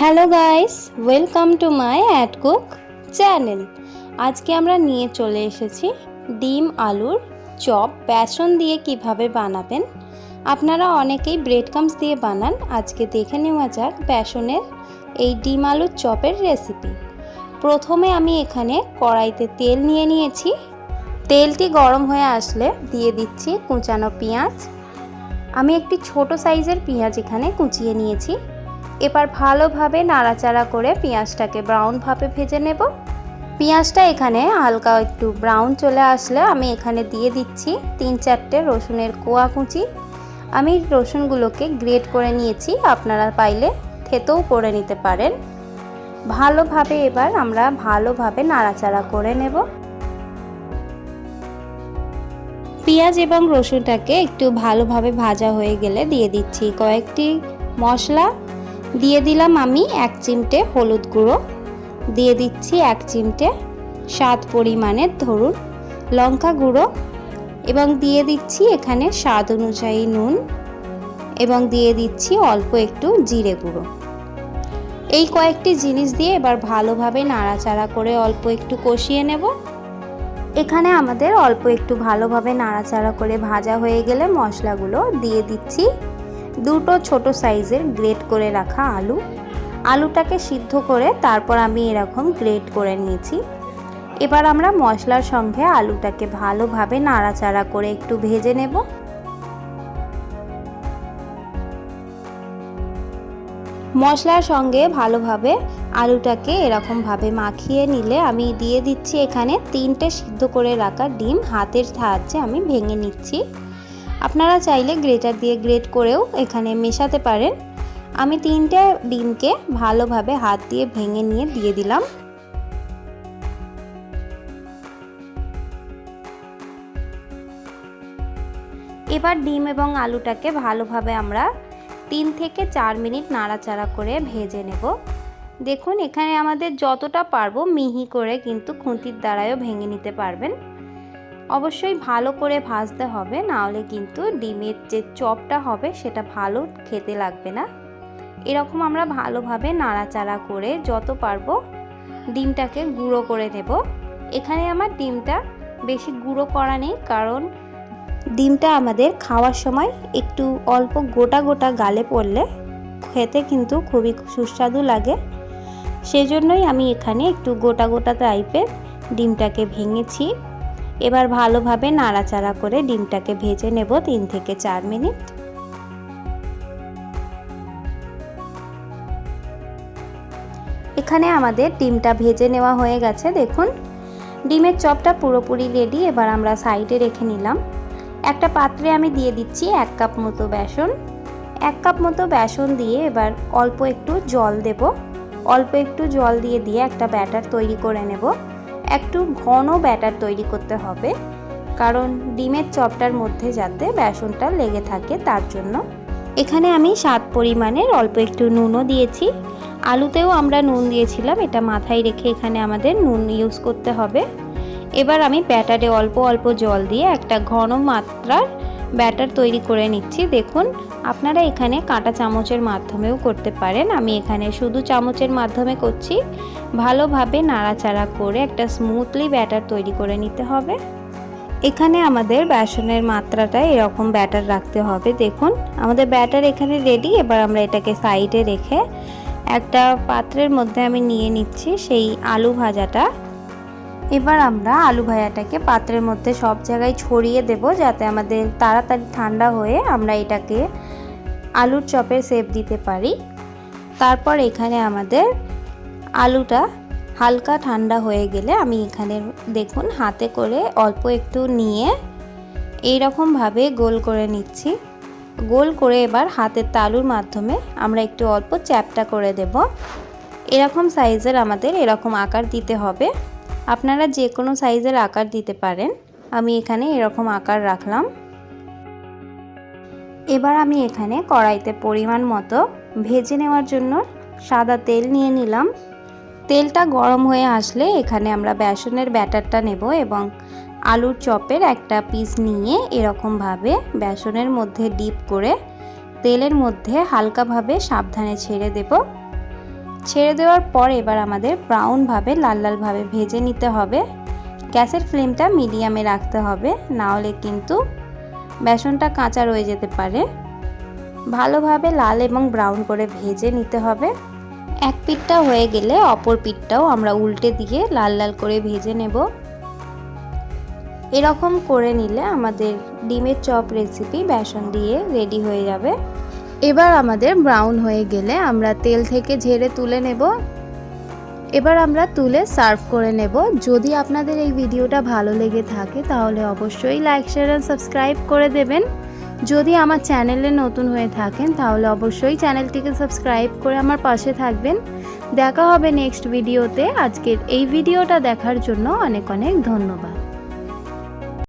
Hello guys, welcome to my add cook channel. আজকে আমরা নিয়ে চলে এসেছি ডিম আলুর চপ, বেসন দিয়ে কীভাবে বানাবেন। আপনারা অনেকেই ব্রেড কামস দিয়ে বানান। আজকে দেখে নেওয়া যাক বেসনের এই ডিম আলুর চপের রেসিপি প্রথমে আমি এখানে কড়াইতে তেল নিয়ে নিয়েছি। তেলটি গরম হয়ে আসলে দিয়ে দিচ্ছি কুচানো পেঁয়াজ। আমি একটি ছোট সাইজের পেঁয়াজ এখানে কুচিয়ে নিয়েছি। এবার ভালোভাবে নাড়াচাড়া করে পেঁয়াজটাকে ব্রাউনভাবে ভেজে নেব। পেঁয়াজটা এখানে হালকা একটু ব্রাউন চলে আসলে আমি এখানে দিয়ে দিচ্ছি তিন চারটে রসুনের কোয়া কুচি। আমি রসুনগুলোকে গ্রেট করে নিয়েছি, আপনারা পাইলে থেতেও করে নিতে পারেন। ভালোভাবে এবার আমরা ভালোভাবে নাড়াচাড়া করে নেব। পেঁয়াজ এবং রসুনটাকে একটু ভালোভাবে ভাজা হয়ে গেলে দিয়ে দিচ্ছি কয়েকটি মশলা। দিয়ে দিলাম আমি এক চিমটে হলুদ গুঁড়ো। দিয়ে দিচ্ছি এক চিমটে স্বাদ পরিমাণের ধরুন লঙ্কা গুঁড়ো এবং দিয়ে দিচ্ছি এখানে স্বাদ অনুযায়ী নুন এবং দিয়ে দিচ্ছি অল্প একটু জিরে গুঁড়ো। এই কয়েকটি জিনিস দিয়ে এবার ভালোভাবে নাড়াচাড়া করে অল্প একটু কষিয়ে নেব। এখানে আমাদের অল্প একটু ভালোভাবে নাড়াচাড়া করে ভাজা হয়ে গেলে মশলাগুলো দিয়ে দিচ্ছি। দুটো ছোট সাইজের গ্রেট করে রাখা আলু। আলুটাকে সিদ্ধ করে তারপর আমি এরকম গ্রেট করে নিয়েছি। এবার আমরা মশলার সঙ্গে আলুটাকে ভালোভাবে নাড়াচাড়া করে একটু ভেজে নেব। মশলার সঙ্গে ভালোভাবে আলুটাকে এরকমভাবে মাখিয়ে নিলে আমি দিয়ে দিচ্ছি এখানে তিনটে সিদ্ধ করে রাখা ডিম। হাতের সাহায্যে আমি ভেঙে নিচ্ছি। আপনারা চাইলে গ্রেটার দিয়ে গ্রেট করেও এখানে মেশাতে পারেন। আমি তিনটে ডিমকে ভালোভাবে হাত দিয়ে ভেঙে নিয়ে দিয়ে দিলাম। এবার ডিম এবং আলুটাকে ভালোভাবে আমরা তিন থেকে চার মিনিট নাড়াচাড়া করে ভেজে নেব। দেখুন, এখানে আমাদের যতটা পারব মিহি করে কিন্তু খুঁতির দ্বারায়ও ভেঙে নিতে পারবেন। অবশ্যই ভালো করে ভাজতে হবে, নাহলে কিন্তু ডিমের যে চপটা হবে সেটা ভালো খেতে লাগবে না। এরকম আমরা ভালোভাবে নাড়াচাড়া করে যত পারব ডিমটাকে গুঁড়ো করে নেব। এখানে আমার ডিমটা বেশি গুঁড়ো করা নেই, কারণ ডিমটা আমাদের খাওয়ার সময় একটু অল্প গোটা গোটা গালে পড়লে খেতে কিন্তু খুবই সুস্বাদু লাগে। সেজন্যই আমি এখানে একটু গোটা গোটা টাইপের ডিমটাকে ভেঙেছি। এবার ভালোভাবে নাড়াচাড়া করে ডিমটাকে ভেজে নেব তিন থেকে চার মিনিট। এখানে আমাদের ডিমটা ভেজে নেওয়া হয়ে গেছে, দেখুন। ডিমের চপটা পুরোপুরি রেডি এবার আমরা সাইডে রেখে নিলাম। একটা পাত্রে আমি দিয়ে দিচ্ছি এক কাপ মতো বেসন। এক কাপ মতো বেসন দিয়ে এবার অল্প একটু জল দেব। অল্প একটু জল দিয়ে দিয়ে একটা ব্যাটার তৈরি করে নেব। একটু ঘন ব্যাটার তৈরি করতে হবে, কারণ ডিমের চপটার মধ্যে যাতে বেসনটা লেগে থাকে তার জন্য। এখানে আমি স্বাদ পরিমাণের অল্প একটু নুনও দিয়েছি। আলুতেও আমরা নুন দিয়েছিলাম, এটা মাথায় রেখে এখানে আমাদের নুন ইউজ করতে হবে। এবার আমি ব্যাটারে অল্প অল্প জল দিয়ে একটা ঘন মাত্রার ব্যাটার তৈরি করে নিচ্ছি। দেখুন, আপনারা এখানে কাঁটা চামচের মাধ্যমেও করতে পারেন। আমি এখানে শুধু চামচের মাধ্যমে করছি। ভালোভাবে নাড়াচাড়া করে একটা স্মুথলি ব্যাটার তৈরি করে নিতে হবে। এখানে আমাদের বেসনের মাত্রাটা এরকম ব্যাটার রাখতে হবে। দেখুন, আমাদের ব্যাটার এখানে রেডি এবার আমরা এটাকে সাইডে রেখে একটা পাত্রের মধ্যে আমি নিয়ে নিচ্ছি সেই আলু ভাজাটা। এবার আমরা আলু ভাজাটাকে পাত্রের মধ্যে সব জায়গায় ছড়িয়ে দেব যাতে আমাদের তাড়াতাড়ি ঠান্ডা হয়ে আমরা এটাকে আলুর চপের সেপ দিতে পারি। তারপর এখানে আমাদের আলুটা হালকা ঠান্ডা হয়ে গেলে আমি এখানে দেখুন হাতে করে অল্প একটু নিয়ে এই রকমভাবে গোল করে নিচ্ছি। গোল করে এবার হাতের তালুর মাধ্যমে আমরা একটু অল্প চ্যাপটা করে দেব। এরকম সাইজের আমাদের এরকম আকার দিতে হবে। আপনারা যে কোনো সাইজের আকার দিতে পারেন। আমি এখানে এরকম আকার রাখলাম। এবার আমি এখানে কড়াইতে পরিমাণ মতো ভেজে নেওয়ার জন্য সাদা তেল নিয়ে নিলাম। তেলটা গরম হয়ে আসলে এখানে আমরা বেসনের ব্যাটারটা নেব এবং আলুর চপের একটা পিস নিয়ে এরকমভাবে বেসনের মধ্যে ডিপ করে তেলের মধ্যে হালকাভাবে সাবধানে ছেড়ে দেব। ছেড়ে দেওয়ার পর এবার আমাদের ব্রাউনভাবে লাল লালভাবে ভেজে নিতে হবে। গ্যাসের ফ্লেমটা মিডিয়ামে রাখতে হবে না হলে কিন্তু বেসনটা কাঁচা রয়ে যেতে পারে। ভালোভাবে লাল এবং ব্রাউন করে ভেজে নিতে হবে। এক পিঠটা হয়ে গেলে অপর পিঠটাও আমরা উল্টে দিয়ে লাল লাল করে ভেজে নেব। এরকম করে নিলে আমাদের ডিমের চপ রেসিপি বেসন দিয়ে রেডি হয়ে যাবে। এবার আমাদের ব্রাউন হয়ে গেলে আমরা তেল থেকে ঝেড়ে তুলে নেব। এবার আমরা তুলে সার্ভ করে নেব। যদি আপনাদের এই ভিডিওটা ভালো লেগে থাকে তাহলে অবশ্যই লাইক শেয়ার অ্যান্ড সাবস্ক্রাইব করে দেবেন। যদি আমার চ্যানেলে নতুন হয়ে থাকেন তাহলে অবশ্যই চ্যানেলটিকে সাবস্ক্রাইব করে আমার পাশে থাকবেন। দেখা হবে নেক্সট ভিডিওতে আজকের এই ভিডিওটা দেখার জন্য অনেক অনেক ধন্যবাদ।